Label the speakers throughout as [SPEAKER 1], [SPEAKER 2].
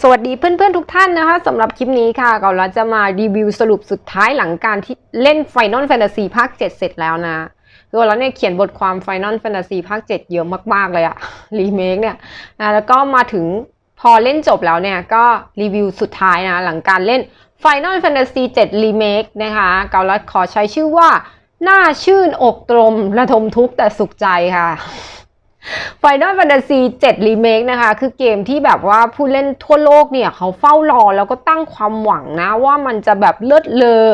[SPEAKER 1] สวัสดีเพื่อนๆทุกท่านนะคะสำหรับคลิปนี้ค่ะเราจะมารีวิวสรุปสุดท้ายหลังการที่เล่น Final Fantasy ภาค 7 เสร็จแล้วนะคือเราเนี่ยเขียนบทความ Final Fantasy ภาค 7 เยอะมากๆเลยอะรีเมคเนี่ยนะแล้วก็มาถึงพอเล่นจบแล้วเนี่ยก็รีวิวสุดท้ายนะหลังการเล่น Final Fantasy 7 Remake นะคะเกาลัดขอใช้ชื่อว่า หน่าชื่นอกตรมระทมทุกข์แต่สุขใจค่ะ Final Fantasy 7 Remake นะคะ คือเกมที่แบบว่าผู้เล่นทั่วโลกเนี่ย เขาเฝ้ารอแล้วก็ตั้งความหวังนะ ว่ามันจะแบบเลิศเลอ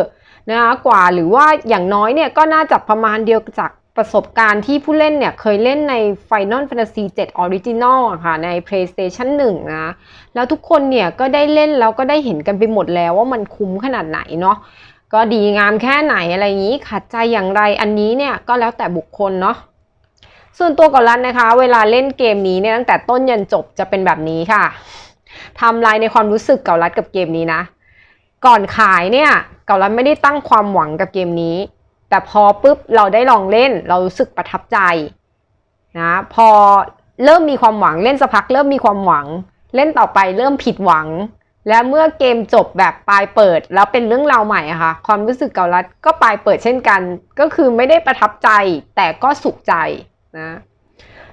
[SPEAKER 1] นะคะกว่าหรือว่าอย่างน้อยเนี่ย ก็น่าจะประมาณเดียวจากประสบการณ์ที่ผู้เล่นเนี่ย เคยเล่นใน Final Fantasy 7 Original อะค่ะ ใน PlayStation 1 นะ แล้วทุกคนเนี่ย ก็ได้เล่นแล้วก็ได้เห็นกันไปหมดแล้วว่ามันคุ้มขนาดไหนเนาะก็ดีงามแค่ไหนอะไรอย่างนี้ขัดใจอย่างไรอันนี้เนี่ยก็แล้วแต่บุคคลเนาะ ส่วนตัวกอนรันนะคะ เวลาเล่นเกมนี้เนี่ยตั้งแต่ต้นยันจบจะเป็นแบบนี้ค่ะทำลายในความรู้สึกเการัดกับเกมนี้นะ ก่อนขายเนี่ยเการัดไม่ได้ตั้งความหวังกับเกมนี้ แต่พอปุ๊บเราได้ลองเล่นเรารู้สึกประทับใจนะพอเริ่มมีความหวังเล่นสักพักเริ่มมีความหวัง เล่นต่อไปเริ่มผิดหวัง และเมื่อเกมจบแบบปลายเปิด แล้วเป็นเรื่องราวใหม่อะค่ะความรู้สึกเการัดก็ปลายเปิดเช่นกัน ก็คือไม่ได้ประทับใจแต่ก็สุขใจ นะ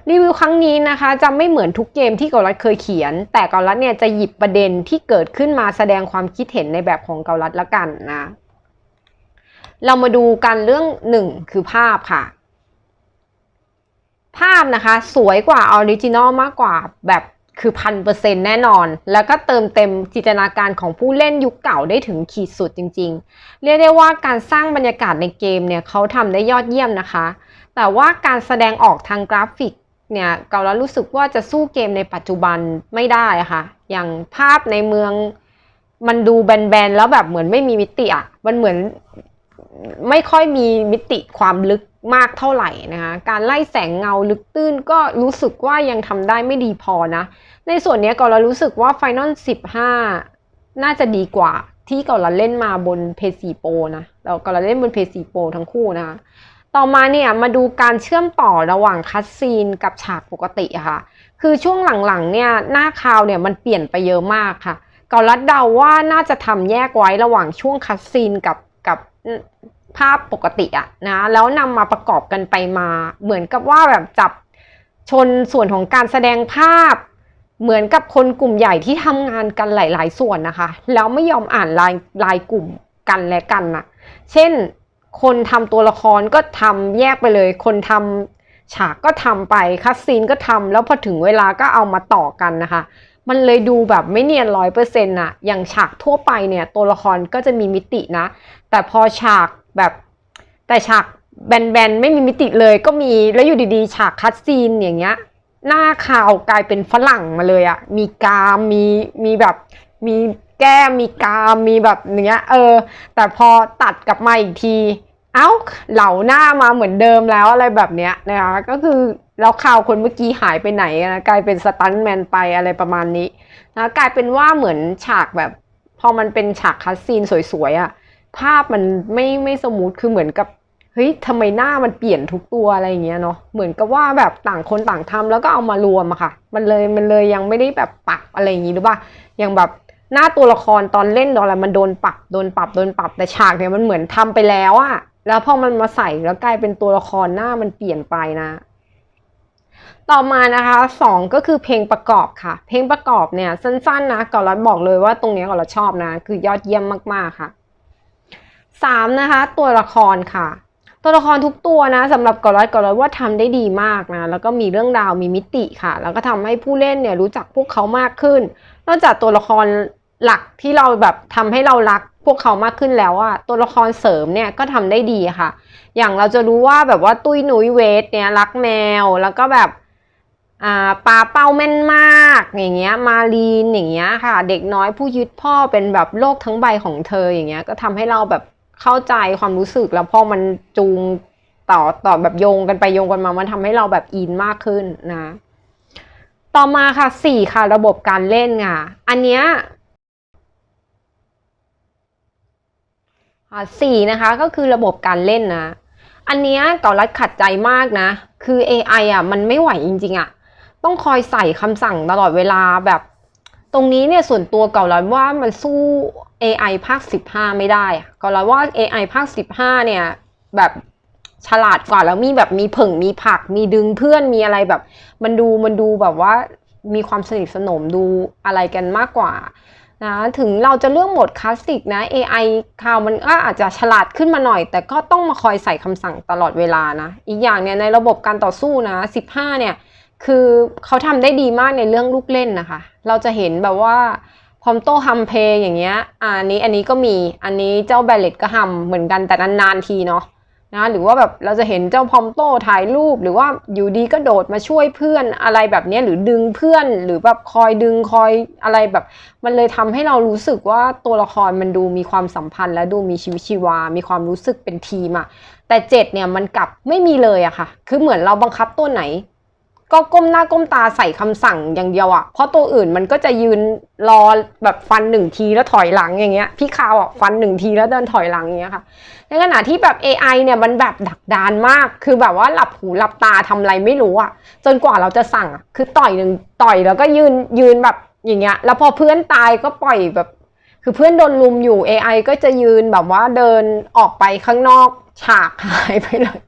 [SPEAKER 1] รีวิวครั้งนี้นะคะจะไม่เหมือนทุกเกมที่เกาลัดเคยเขียน แต่เกาลัดเนี่ยจะหยิบประเด็นที่เกิดขึ้นมาแสดงความคิดเห็นในแบบของเกาลัดละกันนะ เรามาดูกันเรื่องหนึ่งคือภาพค่ะ ภาพนะคะสวยกว่าออริจินอลมากกว่าแบบคือพันเปอร์เซ็นแน่นอน แล้วก็เติมเต็มจินตนาการของผู้เล่นยุคเก่าได้ถึงขีดสุดจริง ๆ เรียกได้ว่าการสร้างบรรยากาศในเกมเนี่ยเขาทำได้ยอดเยี่ยมนะคะ แต่ว่าการแสดงออกทางกราฟิกเนี่ยเกาล้วรู้สึกว่าจะสู้เกมในปัจจุบันไม่ได้ะค่ะ อย่างภาพในเมืองมันดูแบนๆแล้วแบบเหมือนไม่มีมิติอะมันเหมือนไม่ค่อยมีมิติความลึกมากเท่าไหร่นะคะ การไล่แสงเงาลึกตื้นก็รู้สึกว่ายังทำได้ไม่ดีพอนะ ในส่วนนี้เกาเรารู้สึกว่า Final 15 น่าจะดีกว่าที่เกาเราเล่นมาบน PS4 Pro นะแล้วเกาเราเล่นบน PS4 Pro ทั้งคู่นะคะ ต่อมาเนี่ยมาดูการเชื่อมต่อระหว่างคัสซีนกับฉากปกติค่ะ คือช่วงหลังๆเนี่ยหน้าคาวเนี่ยมันเปลี่ยนไปเยอะมากค่ะเกาลัดเดาว่าน่าจะทำแยกไว้ระหว่างช่วงคัสซีนกับกับภาพปกติอะนะแล้วนำมาประกอบกันไปมา เหมือนกับว่าแบบจับชนส่วนของการแสดงภาพ เหมือนกับคนกลุ่มใหญ่ที่ทำงานกันหลาย ๆ ส่วนนะคะ แล้วไม่ยอมอ่านลายลายกลุ่มกันและกันนะเช่น คนทำตัวละครก็ทำแยกไปเลย คนทำฉากก็ทำไปคัสซีนก็ทำแล้วพอถึงเวลาก็เอามาต่อกันนะคะ มันเลยดูแบบไม่เนียนร้อยเปอร์เซ็นต์อะอย่างฉากทั่วไปเนี่ยตัวละครก็จะมีมิตินะ แต่พอฉากแบบแต่ฉากแบนๆไม่มีมิติเลยก็มีแล้วอยู่ดีๆ ฉากคัสซีนอย่างเงี้ยหน้าข่าวกลายเป็นฝรั่งมาเลยอะมีกามมีมีแบบมี แก้มมีกามมีแบบเนี้ย เออ แต่พอตัดกลับมาอีกที เอ้า เหล่าหน้ามาเหมือนเดิมแล้วอะไรแบบเนี้ยนะคะก็คือแล้วข่าวคนเมื่อกี้หายไปไหนนะกลายเป็นสตันแมนไปอะไรประมาณนี้นะกลายเป็นว่าเหมือนฉากแบบ พอมันเป็นฉากคัสซีนสวยๆอะภาพมันไม่ไม่สมูทคือเหมือนกับเฮ้ยทำไมหน้ามันเปลี่ยนทุกตัวอะไรอย่างเงี้ยเนาะเหมือนกับว่าแบบต่างคนต่างทำแล้วก็เอามารวมอะค่ะ มันเลยมันเลยยังไม่ได้แบบปรับอะไรอย่างงี้หรือว่าอย่างแบบ หน้าตัวละครตอนเล่นตอนอะไรมันโดนปรับโดนปรับโดนปรับแต่ฉากเนี่ยมันเหมือนทำไปแล้วอะแล้วพอมันมาใส่แล้วกลายเป็นตัวละครหน้ามันเปลี่ยนไปนะ ต่อมานะคะสองก็คือเพลงประกอบค่ะ เพลงประกอบเนี่ยสั้นๆนะก่อนเราบอกเลยว่าตรงนี้ก่อนเราชอบนะ คือยอดเยี่ยมมากๆค่ะสามนะคะ ตัวละครค่ะ ตัวละครทุกตัวนะสำหรับกอลัดกอลัดว่าทำได้ดีมากนะ แล้วก็มีเรื่องราวมีมิติค่ะ แล้วก็ทำให้ผู้เล่นเนี่ยรู้จักพวกเขามากขึ้น นอกจากตัวละคร หลักที่เราแบบทำให้เรารักพวกเขามากขึ้นแล้วอะตัวละครเสริมเนี่ยก็ทำได้ดีค่ะ อย่างเราจะรู้ว่าแบบว่าตุ้ยหนุยเวทเนี่ยรักแมวแล้วก็แบบอ่าปลาเป้าแม่นมากอย่างเงี้ยมารีนอย่างเงี้ยค่ะ เด็กน้อยผู้ยึดพ่อเป็นแบบโลกทั้งใบของเธออย่างเงี้ยก็ทำให้เราแบบเข้าใจความรู้สึกแล้วพอมันจูงต่อต่อแบบโยงกันไปโยงกันมามันทำให้เราแบบอินมากขึ้นนะ ต่อมาค่ะสี่ค่ะระบบการเล่นค่ะอันเนี้ยอ่า สี่นะคะก็คือระบบการเล่นนะ อันเนี้ยเกาลัดขัดใจมากนะ คือ AI อะมันไม่ไหวจริงๆอะ ต้องคอยใส่คำสั่งตลอดเวลาแบบ ตรงนี้เนี่ยส่วนตัวเก่าร้อยว่ามันสู้ AI ภาค 15 ไม่ได้อะเก่าร้อยว่า AI ภาค 15 เนี่ยแบบฉลาดกว่าแล้วมีแบบมีผึ่งมีผัก มีดึงเพื่อนมีอะไรแบบ มันดูมันดูแบบว่ามีความสนิทสนมดูอะไรกันมากกว่า นะถึงเราจะเลือกโหมดคลาสสิกนะ AI คราวมันก็อาจจะฉลาดขึ้นมาหน่อย แต่ก็ต้องมาคอยใส่คำสั่งตลอดเวลานะ อีกอย่างเนี่ยในระบบการต่อสู้นะ 15 เนี่ย คือเขาทำได้ดีมากในเรื่องลูกเล่นนะคะ เราจะเห็นแบบว่าพอมโต้ฮัมเพย์อย่างเงี้ยอะอันนี้อันนี้ก็มีอันนี้เจ้าแบลเลตก็ฮัมเหมือนกันแต่นานๆทีเนาะ นะหรือว่าแบบเราจะเห็นเจ้าพอมโต้ถ่ายรูป หรือว่าอยู่ดีก็โดดมาช่วยเพื่อนอะไรแบบนี้หรือดึงเพื่อนหรือแบบคอยดึงคอยอะไรแบบ มันเลยทำให้เรารู้สึกว่าตัวละครมันดูมีความสัมพันธ์ และดูมีชีวิตชีวา มีความรู้สึกเป็นทีมอะแต่เจ็ดเนี่ยมันกลับไม่มีเลยอะค่ะ คือเหมือนเราบังคับตัวไหน ก็ก้มหน้าก้มตาใส่คำสั่งอย่างเดียวอะเพราะตัวอื่นมันก็จะยืนรอแบบฟันหนึ่งทีแล้วถอยหลังอย่างเงี้ย พี่คาวอะฟันหนึ่งทีแล้วเดินถอยหลังอย่างเงี้ยค่ะ ในขณะที่แบบ AI เนี่ยมันแบบดักดานมาก คือแบบว่าหลับหูหลับตาทำอะไรไม่รู้อะจนกว่าเราจะสั่งอะคือต่อยหนึ่งต่อยแล้วก็ยืนยืนแบบอย่างเงี้ย แล้วพอเพื่อนตายก็ปล่อยแบบ คือเพื่อนโดนลุมอยู่ AI ก็จะยืนแบบว่าเดินออกไปข้างนอกฉากหายไปเลย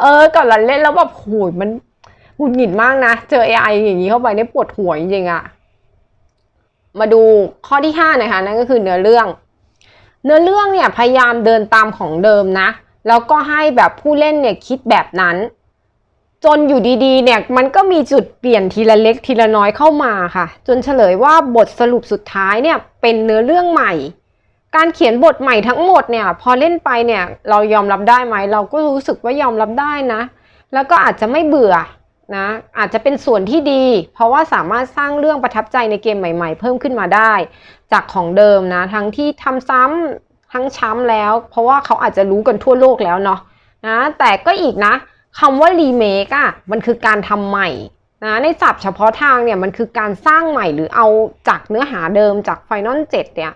[SPEAKER 1] เออก่อนเราเล่นแล้วแบบโหยมัน ดหงิดมากนะ เจอ AI อย่างนี้เข้าไปเนี่ยปวดหัวจริงๆอะมาดูข้อที่ห้านะคะ นั่นก็คือเนื้อเรื่อง เนื้อเรื่องเนี่ยพยายามเดินตามของเดิมนะ แล้วก็ให้แบบผู้เล่นเนี่ยคิดแบบนั้น จนอยู่ดีๆ เนี่ยมันก็มีจุดเปลี่ยนทีละเล็กทีละน้อยเข้ามาค่ะ จนเฉลยว่าบทสรุปสุดท้ายเนี่ยเป็นเนื้อเรื่องใหม่ การเขียนบทใหม่ทั้งหมดเนี่ยพอเล่นไปเนี่ยเรายอมรับได้ไหม เราก็รู้สึกว่ายอมรับได้นะ แล้วก็อาจจะไม่เบื่อ นะอาจจะเป็นส่วนที่ดี เพราะว่าสามารถสร้างเรื่องประทับใจในเกมใหม่ ๆ เพิ่มขึ้นมาได้ จากของเดิมนะ ทั้งที่ทำซ้ำทั้งช้ำแล้ว เพราะว่าเขาอาจจะรู้กันทั่วโลกแล้วเนาะนะแต่ก็อีกนะคำว่ารีเมคอะมันคือการทำใหม่นะในศัพท์เฉพาะทางเนี่ยมันคือการสร้างใหม่หรือเอาจากเนื้อหาเดิมจาก Final 7 เนี่ย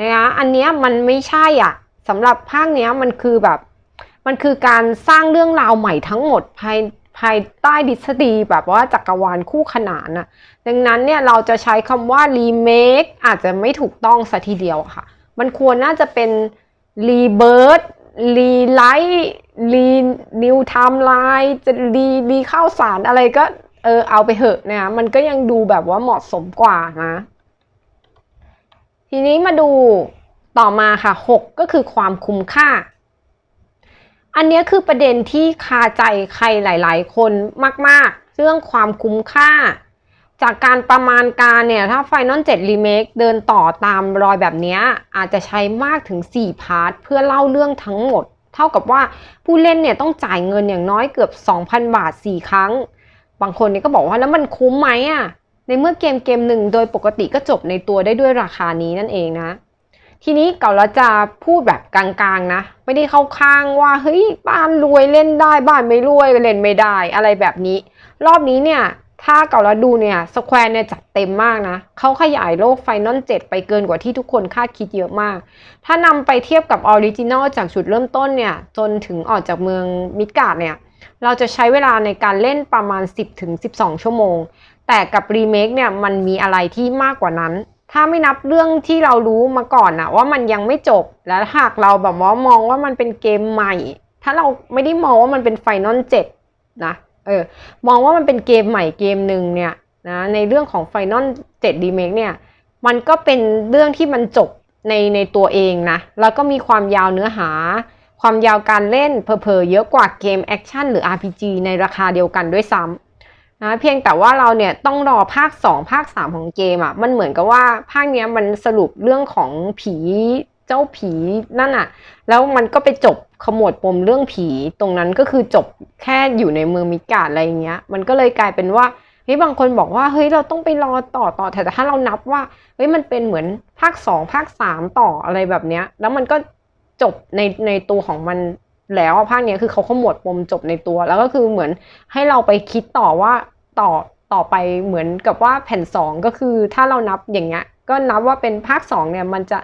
[SPEAKER 1] นะคะอันเนี้ยมันไม่ใช่อะสำหรับภาคเนี้ยมันคือแบบ มันคือการสร้างเรื่องราวใหม่ทั้งหมดภาย ภายใต้ดิษฎีแบบว่าจักรวาลคู่ขนานน่ะ ดังนั้นเนี่ยเราจะใช้คำว่ารีเมคอาจจะไม่ถูกต้องซะทีเดียวค่ะ มันควรน่าจะเป็นรีเบิร์ดรีไลท์รีนิวไทม์ไลน์จะรีรีข้าวสารอะไรก็เออเอาไปเหอะนะคะมันก็ยังดูแบบว่าเหมาะสมกว่านะ ทีนี้มาดูต่อมาค่ะ 6 ก็คือความคุ้มค่า อันนี้คือประเด็นที่คาใจใครหลาย ๆ คนมาก ๆ เรื่องความคุ้มค่า จากการประมาณการเนี่ย ถ้า Final 7 Remake เดินต่อตามรอยแบบนี้ อาจจะใช้มากถึง 4 พาร์ท เพื่อเล่าเรื่องทั้งหมด เท่ากับว่าผู้เล่นเนี่ยต้องจ่ายเงินอย่างน้อยเกือบ 2,000 บาท 4 ครั้ง บางคนเนี่ยก็บอกว่าแล้วมันคุ้มไหมอะในเมื่อเกมเกมหนึ่งโดยปกติก็จบในตัวได้ด้วยราคานี้นั่นเองนะ ทีนี้เก่าเราจะพูดแบบกลางๆนะ ไม่ได้เข้าข้างว่าเฮ้ยบ้านรวยเล่นได้บ้านไม่รวยเล่นไม่ได้อะไรแบบนี้ รอบนี้เนี่ย ถ้าเก่าเราดูเนี่ยสแควร์เนี่ยจัดเต็มมากนะเขาขยายโลกไฟนอล7ไปเกินกว่าที่ทุกคนคาดคิดเยอะมาก ถ้านำไปเทียบกับออริจินอลจากจุดเริ่มต้นเนี่ย จนถึงออกจากเมืองมิดการ์ดเนี่ยเราจะใช้เวลาในการเล่นประมาณ 10-12 ชั่วโมง แต่กับรีเมคเนี่ยมันมีอะไรที่มากกว่านั้น ถ้าไม่นับเรื่องที่เรารู้มาก่อนนะว่ามันยังไม่จบ และหากเราแบบว่ามองว่ามันเป็นเกมใหม่ ถ้าเราไม่ได้มองว่ามันเป็นไฟนอลเจ็ดนะเออมองว่ามันเป็นเกมใหม่เกมหนึ่งเนี่ยนะในเรื่องของไฟนอลเจ็ดรีเมคเนี่ยมันก็เป็นเรื่องที่มันจบในในตัวเองนะ แล้วก็มีความยาวเนื้อหา ความยาวการเล่นเพอๆเยอะกว่าเกมแอคชั่นหรือ RPG ในราคาเดียวกันด้วยซ้ำ นะเพียงแต่ว่าเราเนี่ยต้องรอภาค 2 ภาค 3 ของเกมอะ่ะมันเหมือนกับว่าภาคเนี้ยมันสรุปเรื่องของผีเจ้าผีนั่นอะ่ะ แล้วมันก็ไปจบขมวดปมเรื่องผีตรงนั้นก็คือจบแค่อยู่ในเมืองมิกาดอะไรเงี้ย มันก็เลยกลายเป็นว่าเฮ้ยบางคนบอกว่าเฮ้ยเราต้องไปรอต่อต่อแต่ถ้าเรานับว่าเฮ้ยมันเป็นเหมือนภาค 2 ภาค 3 ต่ออะไรแบบเนี้ย แล้วมันก็จบในในตัวของมัน แล้วภาคเนี้ยคือเขาขมวดปมจบในตัว แล้วก็คือเหมือนให้เราไปคิดต่อว่าต่อต่อไปเหมือนกับว่าแผ่นสองก็คือถ้าเรานับอย่างเงี้ยก็นับว่าเป็นภาคสองเนี่ยมันจะ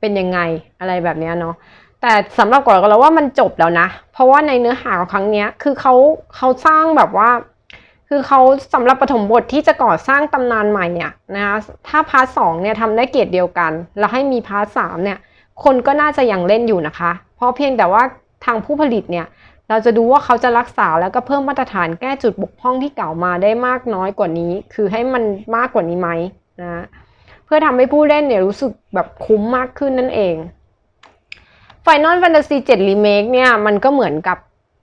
[SPEAKER 1] เป็นยังไงอะไรแบบเนี้ยเนาะแต่สำหรับก่อนก็แล้วว่ามันจบแล้วนะ เพราะว่าในเนื้อหาของครั้งเนี้ยคือเขาเขาสร้างแบบว่า คือเขาสำหรับปฐมบทที่จะก่อสร้างตำนานใหม่เนี่ยนะคะถ้าพาร์ทสองเนี่ยทำได้เกรดเดียวกัน แล้วให้มีพาร์ทสามเนี่ยคนก็น่าจะยังเล่นอยู่นะคะ เพราะเพียงแต่ว่า ทางผู้ผลิตเนี่ยเราจะดูว่าเขาจะรักษาแล้วก็เพิ่มมาตรฐานแก้จุดบกพร่องที่เก่ามาได้มากน้อยกว่านี้ คือให้มันมากกว่านี้ไหมนะเพื่อทำให้ผู้เล่นเนี่ยรู้สึกแบบคุ้มมากขึ้นนั่นเอง Final Fantasy 7 Remake เนี่ยมันก็เหมือนกับ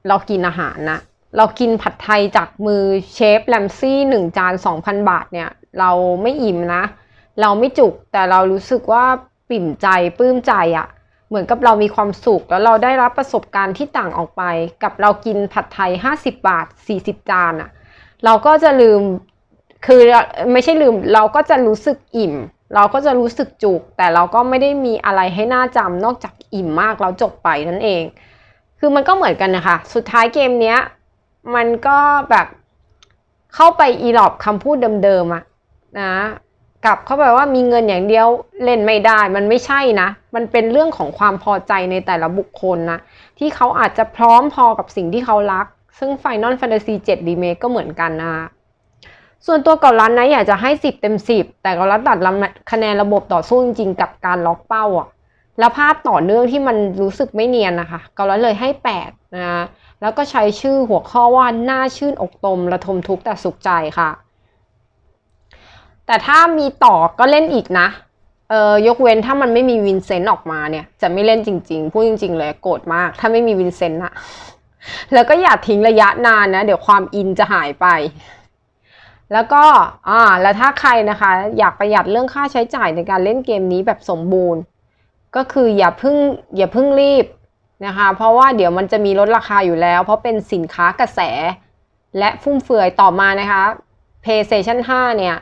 [SPEAKER 1] เรากินอาหารนะเรากินผัดไทยจากมือเชฟแลมซี่หนึ่งจาน 2,000 บาทเนี่ย เราไม่อิ่มนะ เราไม่จุกแต่เรารู้สึกว่าปิ่มใจปลื้มใจอะ่ะ เหมือนกับเรามีความสุขแล้วเราได้รับประสบการณ์ที่ต่างออกไป กับเรากินผัดไทย 50 บาท 40 จานอะ่ะเราก็จะลืมคือไม่ใช่ลืมเราก็จะรู้สึกอิ่ม เราก็จะรู้สึกจุก แต่เราก็ไม่ได้มีอะไรให้น่าจำนอกจากอิ่มมากแล้วจบไปนั่นเอง คือมันก็เหมือนกันนะคะ สุดท้ายเกมเนี้ยมันก็แบบเข้าไปอีหลอบคำพูดเดิมๆอะนะ กลับเข้าไปว่ามีเงินอย่างเดียวเล่นไม่ได้ มันไม่ใช่นะ มันเป็นเรื่องของความพอใจในแต่ละบุคคลนะ ที่เขาอาจจะพร้อมพอกับสิ่งที่เขารัก ซึ่ง Final Fantasy 7 Remake ก็เหมือนกันนะส่วนตัวเกาลันนะอยากจะให้ 10 เต็ม 10 แต่เกาลันตัดลำคะแนนระบบต่อสู้จริงๆกับการล็อกเป้าอะแล้วภาพต่อเนื่องที่มันรู้สึกไม่เนียนนะคะเกาลันเลยให้ 8 นะ แล้วก็ใช้ชื่อหัวข้อว่าน่าชื่นอกตมระทมทุกข์แต่สุขใจค่ะ แต่ถ้ามีต่อก็เล่นอีกนะ เออยกเว้นถ้ามันไม่มีวินเซนต์ออกมาเนี่ย จะไม่เล่นจริงๆ พูดจริง ๆ เลยโกรธมาก ถ้าไม่มีวินเซนต์อะแล้วก็อย่าทิ้งระยะนานนะ เดี๋ยวความอินจะหายไป แล้วก็อ่าแล้วถ้าใครนะคะ อยากประหยัดเรื่องค่าใช้จ่ายในการเล่นเกมนี้แบบสมบูรณ์ ก็คืออย่าเพิ่งอย่าเพิ่งรีบนะคะ เพราะว่าเดี๋ยวมันจะมีลดราคาอยู่แล้ว เพราะเป็นสินค้ากระแส และฟุ่มเฟือยต่อมานะคะ PlayStation 5 เนี่ย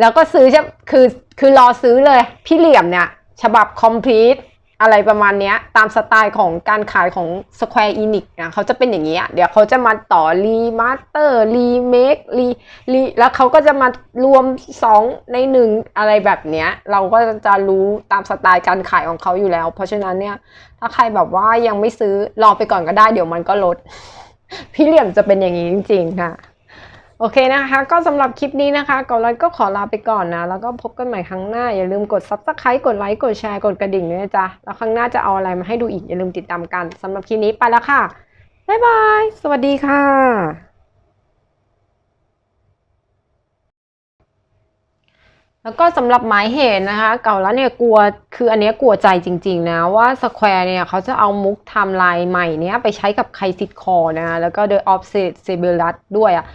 [SPEAKER 1] แล้วก็ซื้อจะคือคือรอซื้อเลย พี่เหลี่ยมเนี่ย ฉบับ complete อะไรประมาณเนี้ยตามสไตล์ของการขายของ Square Enix นะเขาจะเป็นอย่างนี้เดี๋ยวเขาจะมาต่อรีมาสเตอร์รีเมครีรีแล้วเขาก็จะมารวม 2 ใน 1 อะไรแบบเนี้ย เราก็จะรู้ตามสไตล์การขายของเขาอยู่แล้ว เพราะฉะนั้นเนี่ย ถ้าใครแบบว่ายังไม่ซื้อรอไปก่อนก็ได้เดี๋ยวมันก็ลด พี่เหลี่ยมจะเป็นอย่างนี้จริงๆค่ะ โอเคนะคะ ก็สำหรับคลิปนี้นะคะก่อนเราก็ขอลาไปก่อนนะ แล้วก็พบกันใหม่ครั้งหน้า อย่าลืมกด subscribe กดไลค์กดแชร์กดกระดิ่งด้วยนะจ๊ะ แล้วครั้งหน้าจะเอาอะไรมาให้ดูอีก อย่าลืมติดตามกันสำหรับคลิปนี้ไปแล้วค่ะ บ๊ายบาย สวัสดีค่ะ แล้วก็สำหรับหมายเหตุนะคะ เก่าแล้วเนี่ยกลัวคืออันนี้กลัวใจจริง ๆ นะ ว่าสแควร์เนี่ยเขาจะเอามุกทม์ไลน์ใหม่เนี้ยไปใช้กับใครซิดคอนะ แล้วก็โดยออฟเซตเซเบลัสด้วยอะ่ะ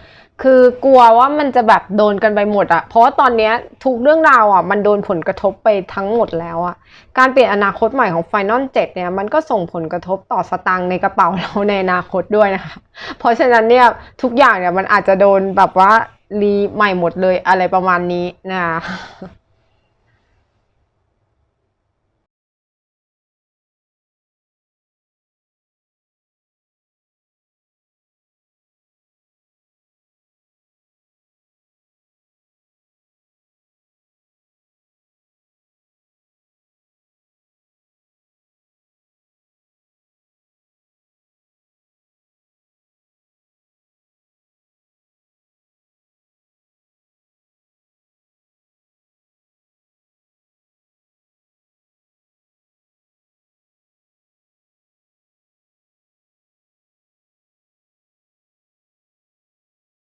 [SPEAKER 1] คือกลัวว่ามันจะแบบโดนกันไปหมดอะเพราะว่าตอนเนี้ยทุกเรื่องราวอะมันโดนผลกระทบไปทั้งหมดแล้วอะการเปลี่ยนอนาคตใหม่ของ Final 7เนี่ยมันก็ส่งผลกระทบต่อสตางค์ในกระเป๋าเราในอนาคตด้วยนะคะ เพราะฉะนั้นเนี่ยทุกอย่างเนี่ยมันอาจจะโดนแบบว่ารีใหม่หมดเลยอะไรประมาณนี้นะคะ